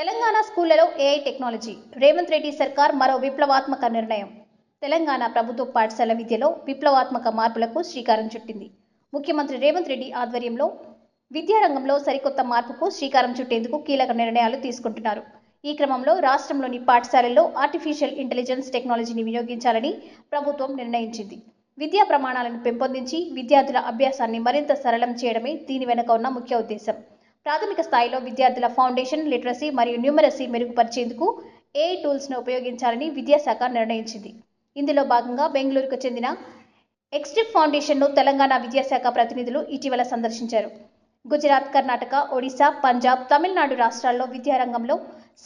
తెలంగాణ స్కూళ్ళలో AI technology. Revanth Reddy సర్కార్ మరో విప్లవాత్మక నిర్ణయం. తెలంగాణ ప్రభుత్వ పాఠశాల విద్యలో విప్లవాత్మక మార్పులకు శ్రీకారం చుట్టింది. ముఖ్యమంత్రి రేవంత్ రెడ్డి ఆధ్వర్యంలో విద్యారంగంలో సరికొత్త మార్పుకు శ్రీకారం చుట్టేందుకు కీలక నిర్ణయాలు తీసుకుంటున్నారు. ఈ క్రమంలో రాష్ట్రంలోని పాఠశాలల్లో ఆర్టిఫిషియల్ ఇంటెలిజెన్స్ టెక్నాలజీని వినియోగించాలని ప్రభుత్వం నిర్ణయించింది. విద్యా ప్రమాణాలను పెంపొందించి విద్యార్థుల అభ్యాసాన్ని మరింత సరళం చేయడమే దీని వెనుక ఉన్న ముఖ్య ఉద్దేశం. ప్రాథమిక స్థాయిలో విద్యార్థుల ఫౌండేషన్ లిటరసీ మరియు న్యూమరసీ మెరుగుపరిచేందుకు ఏఐ టూల్స్ను ఉపయోగించాలని విద్యాశాఖ నిర్ణయించింది. ఇందులో భాగంగా బెంగళూరుకు చెందిన ఎక్స్టిప్ ఫౌండేషన్ను తెలంగాణ విద్యాశాఖ ప్రతినిధులు ఇటీవల సందర్శించారు. గుజరాత్ కర్ణాటక ఒడిశా పంజాబ్ తమిళనాడు రాష్ట్రాల్లో విద్యారంగంలో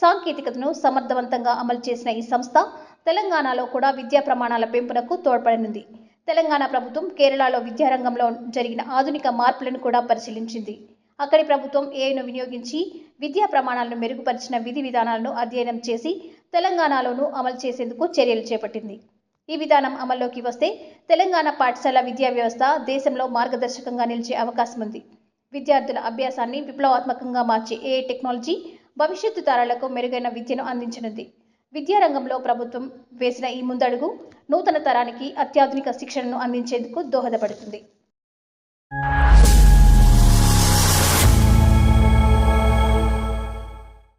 సాంకేతికతను సమర్థవంతంగా అమలు చేసిన ఈ సంస్థ తెలంగాణలో కూడా విద్యా ప్రమాణాల పెంపునకు తోడ్పడనుంది. తెలంగాణ ప్రభుత్వం కేరళలో విద్యారంగంలో జరిగిన ఆధునిక మార్పులను కూడా పరిశీలించింది. అక్కడి ప్రభుత్వం ఏఐను వినియోగించి విద్యా ప్రమాణాలను మెరుగుపరిచిన విధి విధానాలను అధ్యయనం చేసి తెలంగాణలోనూ అమలు చేసేందుకు చర్యలు చేపట్టింది. ఈ విధానం అమల్లోకి వస్తే తెలంగాణ పాఠశాల విద్యా వ్యవస్థ దేశంలో మార్గదర్శకంగా నిలిచే అవకాశం ఉంది. విద్యార్థుల అభ్యాసాన్ని విప్లవాత్మకంగా మార్చే ఏఐ టెక్నాలజీ భవిష్యత్తు తరాలకు మెరుగైన విద్యను అందించనుంది. విద్యారంగంలో ప్రభుత్వం వేసిన ఈ ముందడుగు నూతన తరానికి అత్యాధునిక శిక్షణను అందించేందుకు దోహదపడుతుంది.